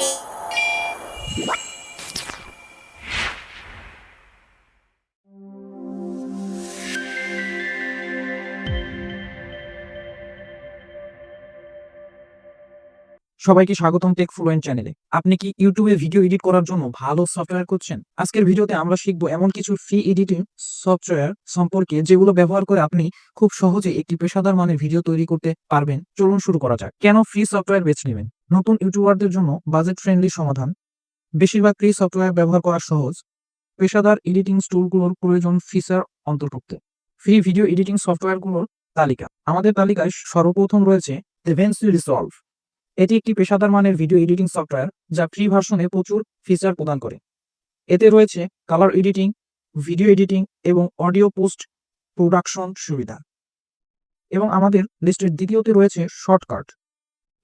Thank you. সবাইকে স্বাগতম take fluent চ্যানেলে আপনি কি ইউটিউবে ভিডিও এডিট করার জন্য ভালো সফটওয়্যার করছেন আজকের ভিডিওতে আমরা শিখব এমন কিছু ফ্রি এডিটিং সফটওয়্যার সম্পর্কে যেগুলো ব্যবহার করে আপনি খুব সহজে একটি পেশাদার মানের ভিডিও তৈরি করতে পারবেন। চলুন শুরু করা যাক। কেন ফ্রি সফটওয়্যার বেছে নেবেন? নতুন ইউটিউবারদের জন্য বাজেট ফ্রেন্ডলি সমাধান। বেশিরভাগ ফ্রি সফটওয়্যার ব্যবহার করা সহজ। পেশাদার এডিটিং টুলগুলোর প্রয়োজন ফিচার অন্তর্ভুক্ত। ফ্রি ভিডিও এডিটিং সফটওয়্যারগুলোর তালিকা। আমাদের তালিকায় সর্বপ্রথম রয়েছে ডেভেন্সি রিসলভ এটি একটি পেশাদার মানের ভিডিও এডিটিং সফটওয়্যার, যা ফ্রি ভার্সনে প্রচুর ফিচার প্রদান করে। এতে রয়েছে কালার এডিটিং ভিডিও এডিটিং এবং অডিও পোস্ট প্রোডাকশন সুবিধা। এবং আমাদের লিস্টের দ্বিতীয়তে রয়েছে শর্টকাট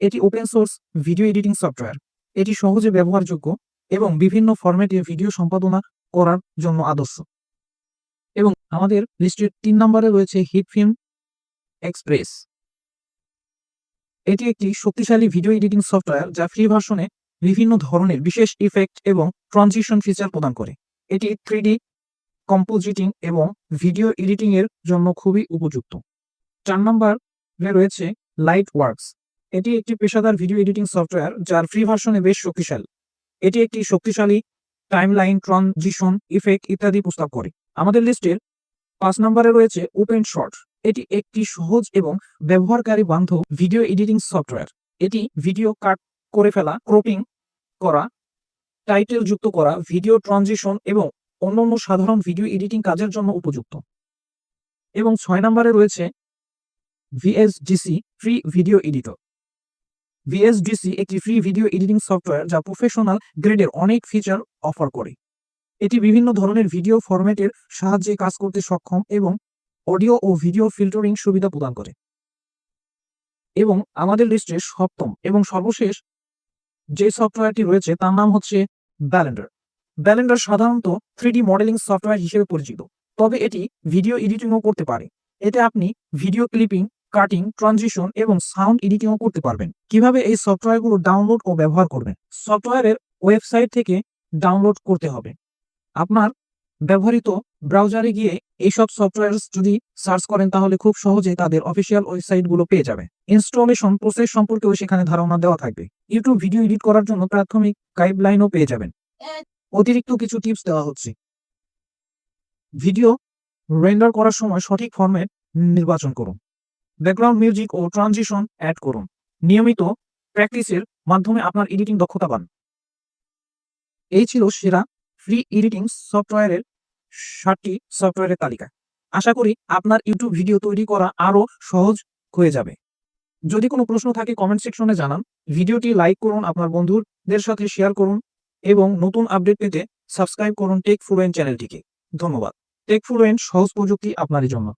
এটি open source video editing software. এটি সহজে ব্যবহারযোগ্য এবং বিভিন্ন ফরম্যাটে ভিডিও সম্পাদনা করার জন্য আদর্শ। এবং আমাদের লিস্টের তিন নম্বরে রয়েছে হিট ফিল্ম এক্সপ্রেস এটি একটি শক্তিশালী ভিডিও এডিটিং সফটওয়্যার যা ফ্রি ভার্সনে বিভিন্ন ধরনের বিশেষ ইফেক্ট এবং ট্রানজিশন ফিচার প্রদান করে। এটি থ্রিডি কম্পোজিটিং এবং ভিডিও এডিটিং এর জন্য খুবই উপযুক্ত। চার নম্বরে রয়েছে লাইট ওয়ার্কস এটি একটি পেশাদার ভিডিও এডিটিং সফটওয়্যার যার ফ্রি ভার্সনে বেশ শক্তিশালী। এটি একটি শক্তিশালী টাইমলাইন ট্রানজিশন ইফেক্ট ইত্যাদি প্রস্তাব করে। আমাদের লিস্টের পাঁচ নম্বরে রয়েছে ওপেন শর্ট এটি একটি সহজ এবং ব্যবহারকারী বান্ধব ভিডিও এডিটিং সফটওয়্যার। এটি ভিডিও কাট করে ফেলা, ক্রপিং করা, টাইটেল যুক্ত করা, ভিডিও ট্রানজিশন এবং অন্যান্য সাধারণ ভিডিও এডিটিং কাজের জন্য উপযুক্ত। এবং ছয় নম্বরে রয়েছে V S D C free video editor V S D C একটি ফ্রি ভিডিও এডিটিং সফটওয়্যার যা প্রফেশনাল গ্রেডের অনেক ফিচার অফার করে। এটি বিভিন্ন ধরনের ভিডিও ফরম্যাটের সাহায্যে কাজ করতে সক্ষম এবং অডিও ও ভিডিও ফিল্টারিং সুবিধা প্রদান করে। এবং আমাদের লিস্টে সপ্তম এবং সর্বশেষ যে সফটওয়্যারটি রয়েছে, তার নাম হচ্ছে ব্যালেন্ডার ব্যালেন্ডার সাধারণত থ্রিডি মডেলিং সফটওয়্যার হিসেবে পরিচিত। তবে এটি ভিডিও এডিটিংও করতে পারে। এতে আপনি ভিডিও ক্লিপিং কাটিং ট্রানজিশন এবং সাউন্ড এডিটিংও করতে পারবেন। কীভাবে এই সফটওয়্যারগুলো ডাউনলোড ও ব্যবহার করবেন? সফটওয়্যারের ওয়েবসাইট থেকে ডাউনলোড করতে হবে। আপনার ব্যবহৃত ব্রাউজারে গিয়ে এইসব সফটওয়্যার যদি সার্চ করেন তাহলে খুব সহজে তাদের অফিসিয়াল ওয়েবসাইটগুলো পেয়ে যাবে। ইনস্টলেশন প্রসেস সম্পর্কেও সেখানে ধারণা দেওয়া থাকবে। ইউটিউব ভিডিও এডিট করার জন্য প্রাথমিক গাইডলাইনও পেয়ে যাবেন। অতিরিক্ত কিছু টিপস দেওয়া হচ্ছে। ভিডিও রেন্ডার করার সময় সঠিক ফরম্যাট নির্বাচন করুন। ব্যাকগ্রাউন্ড মিউজিক ও ট্রানজিশন অ্যাড করুন। নিয়মিত প্র্যাকটিসের মাধ্যমে আপনার এডিটিং দক্ষতা পান এই ছিল সেরা ফ্রি এডিটিং সফটওয়্যারের ষাটটি সফটওয়্যারের তালিকা আশা করি আপনার ইউটিউব ভিডিও তৈরি করা আরও সহজ হয়ে যাবে। যদি কোনো প্রশ্ন থাকে কমেন্ট সেকশনে জানান। ভিডিওটি লাইক করুন আপনার বন্ধুদের সাথে শেয়ার করুন এবং নতুন আপডেট পেতে সাবস্ক্রাইব করুন টেক ফ্লুয়েন্ট চ্যানেলটিকে ধন্যবাদ। টেক ফ্লুয়েন্ট সহজ প্রযুক্তি আপনারই জন্য।